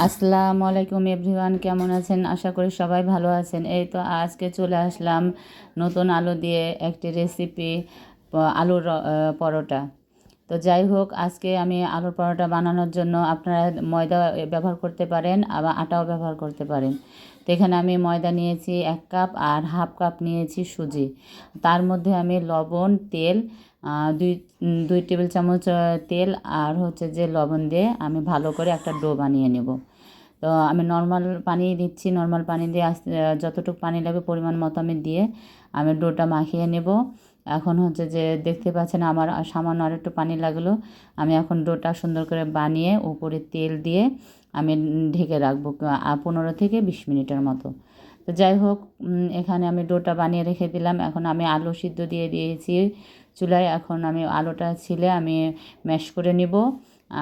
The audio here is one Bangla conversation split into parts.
আসসালামু আলাইকুম এভরিওয়ান, কেমন আছেন? আশা করি সবাই ভালো আছেন। এই তো আজকে চলে আসলাম নতুন আলু দিয়ে একটি রেসিপি আলুর পরোটা। তো যাই হোক, আজকে আমি আলুর পরোটা বানানোর জন্য আপনারা ময়দা ব্যবহার করতে পারেন, আবার আটাও ব্যবহার করতে পারেন। তো এখানে আমি ময়দা নিয়েছি এক কাপ আর হাফ কাপ নিয়েছি সুজি। তার মধ্যে আমি লবণ, তেল দুই দুই টেবিল চামচ তেল আর হচ্ছে যে লবণ দিয়ে আমি ভালো করে একটা ডো বানিয়ে নেব। তো আমি নর্মাল পানি দিচ্ছি, নর্মাল পানি দিয়ে আস্তে যতটুকু পানি লাগবে পরিমাণ মতো আমি দিয়ে আমি ডোটা মাখিয়ে নেব। এখন হচ্ছে যে দেখতে পাচ্ছেন আমার সামান্য আর একটু পানি লাগল। আমি এখন ডোটা সুন্দর করে বানিয়ে উপরে তেল দিয়ে আমি ঢেকে রাখব পনেরো থেকে বিশ মিনিটের মতো। তো যাই হোক এখানে আমি ডোটা বানিয়ে রেখে দিলাম। এখন আমি আলু সিদ্ধ দিয়ে দিয়েছি চুলায়। এখন আমি আলুটা ছিলে আমি ম্যাশ করে নিব।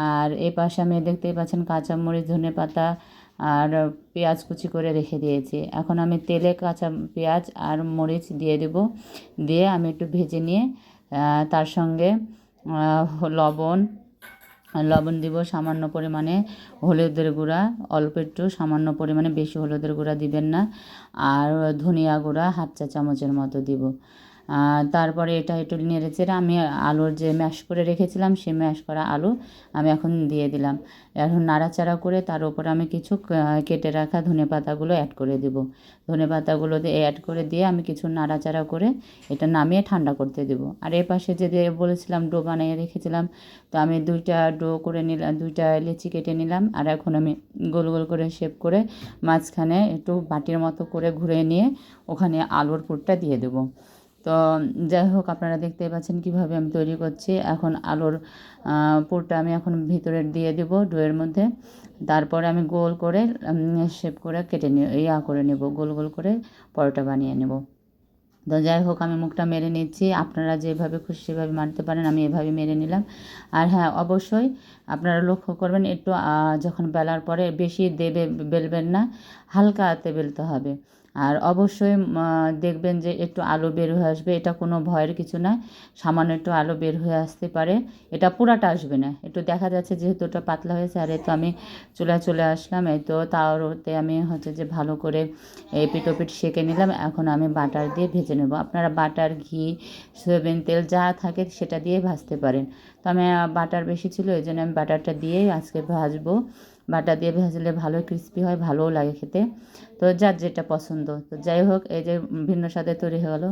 আর এই পাশে আমি দেখতেই পাচ্ছেন কাঁচামরিচ ধনে পাতা আর পেঁয়াজ কুচি করে রেখে দিয়েছি। এখন আমি তেলে কাঁচা পেঁয়াজ আর মরিচ দিয়ে দেব। দিয়ে আমি একটু ভেজে নিয়ে তার সঙ্গে লবণ লবণ দিব সামান্য পরিমাণে। হলুদের গুঁড়া, অল্প একটু সামান্য পরিমাণে, বেশি হলুদের গুঁড়া দিবেন না। আর ধনিয়া গুঁড়া হাফ চা চামচের মতো দিব। তারপরে এটা একটু নেড়ে চেড়ে আমি আলুর যে ম্যাশ করে রেখেছিলাম, সেই ম্যাশ করা আলু আমি এখন দিয়ে দিলাম। এখন নাড়াচাড়া করে তার উপরে আমি কিছু কেটে রাখা ধনে পাতাগুলো অ্যাড করে দেব। ধনে পাতাগুলো অ্যাড করে দিয়ে আমি কিছু নাড়াচাড়া করে এটা নামিয়ে ঠান্ডা করতে দেব। আর এ পাশে যে যে বলেছিলাম ডো বানিয়ে রেখেছিলাম, তো আমি দুইটা ডো করে নিলাম দুইটা লেচি কেটে নিলাম। আর এখন আমি গোল গোল করে শেপ করে মাঝখানে একটু বাটির মতো করে ঘুরে নিয়ে ওখানে আলুর পুরটা দিয়ে দেবো। তো যাই হোক, আপনারা দেখতে পাচ্ছেন কীভাবে আমি তৈরি করছি। এখন আলুর পুরটা আমি এখন ভিতরে দিয়ে দেবো ডোয়ের মধ্যে। তারপরে আমি গোল করে শেপ করে কেটে নিয়ে, ইয়া করে নেব, গোল গোল করে পরোটা বানিয়ে নেব। তো যাই হোক, আমি মুখটা মেরে নিচ্ছি। আপনারা যেভাবে খুশি সেভাবে মারতে পারেন, আমি এভাবে মেরে নিলাম। আর হ্যাঁ অবশ্যই আপনারা লক্ষ্য করবেন, একটু যখন বেলার পরে বেশি দেবে, বেলবেন না, হালকা হাতে বেলতে হবে। আর অবশ্যই দেখবেন যে একটু আলো বের হয়ে আসবে। এটা কোনো ভয়ের কিছু না, সামান্য একটু আলো বের হয়ে আসতে পারে। এটা পুরাটা আসবে না। একটু দেখা যাচ্ছে যেহেতু ওটা পাতলা হয়েছে, আর এই তো আমি চুলায় চলে আসলাম এই তো তাওতে আমি হচ্ছে যে ভালো করে এই পিটোপিট সেঁকে নিলাম। এখন আমি বাটার দিয়ে ভেজে নেব। আপনারা বাটার, ঘি, সয়াবিন তেল যা থাকে সেটা দিয়ে ভাজতে পারেন। তো আমি বাটার বেশি ছিল এই জন্য আমি বাটারটা দিয়েই আজকে ভাজবো। বাটার দিয়ে ভেজলে ভালো ক্রিসপি হয়, ভালোও লাগে খেতে। তো যার যেটা পছন্দ। তো যাই হোক, এই যে ভিন্ন স্বাদে তৈরি হয়ে গেলো।